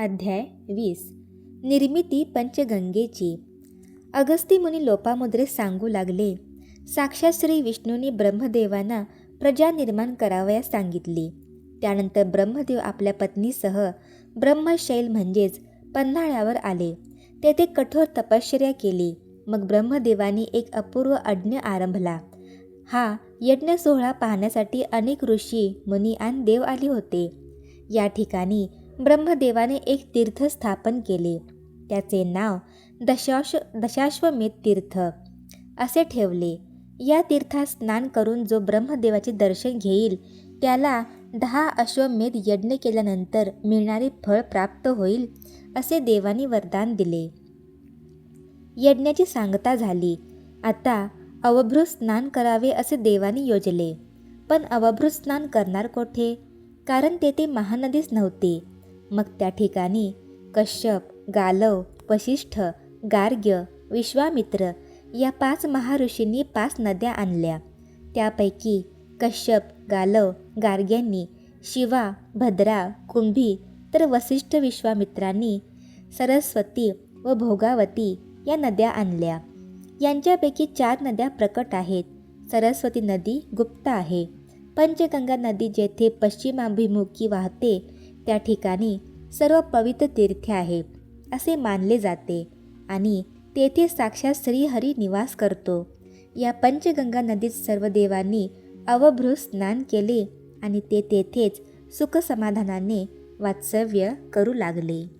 अध्याय वीस. निर्मिती पंचगंगेची. अगस्ती मुनी लोपामुद्रे सांगू लागले. साक्षात श्री विष्णूंनी ब्रह्मदेवांना प्रजा निर्माण करावयास सांगितली. त्यानंतर ब्रह्मदेव आपल्या पत्नीसह ब्रह्मशैल म्हणजेच पन्हाळ्यावर आले. तेथे कठोर तपश्चर्या केली. मग ब्रह्मदेवांनी एक अपूर्व अज्ञ आरंभला. हा यज्ञ सोहळा पाहण्यासाठी अनेक ऋषी मुनी आणि देव आले होते. या ठिकाणी ब्रह्मदेवाने एक तीर्थ स्थापन केले. त्याचे नाव दशाश दशाश्वमेध तीर्थ असे ठेवले. या तीर्थात स्नान करून जो ब्रह्मदेवाचे दर्शन घेईल त्याला दहा अश्वमेध यज्ञ केल्यानंतर मिळणारे फळ प्राप्त होईल असे देवानी वरदान दिले. यज्ञाची सांगता झाली. आता अवभृत स्नान करावे असे देवानी योजले. पण अवभृत स्नान करणार कोठे? कारण तेथे महानदीच नव्हती. मग त्या ठिकाणी कश्यप गालव वशिष्ठ गार्ग्य विश्वामित्र या पाच महाऋषींनी पाच नद्या आणल्या. त्यापैकी कश्यप गालव गार्ग्यांनी शिवा भद्रा कुंभी तर वसिष्ठ विश्वामित्रांनी सरस्वती व भोगावती या नद्या आणल्या. यांच्यापैकी चार नद्या प्रकट आहेत. सरस्वती नदी गुप्त आहे. पंचगंगा नदी जेथे पश्चिमाभिमुखी वाहते त्या ठिकाणी सर्व पवित्र तीर्थ आहे असे मानले जाते. आणि तेथे साक्षात श्रीहरी निवास करतो. या पंचगंगा नदीत सर्व देवांनी अवभृत स्नान केले आणि ते तेथेच सुखसमाधानाने वास्तव्य करू लागले.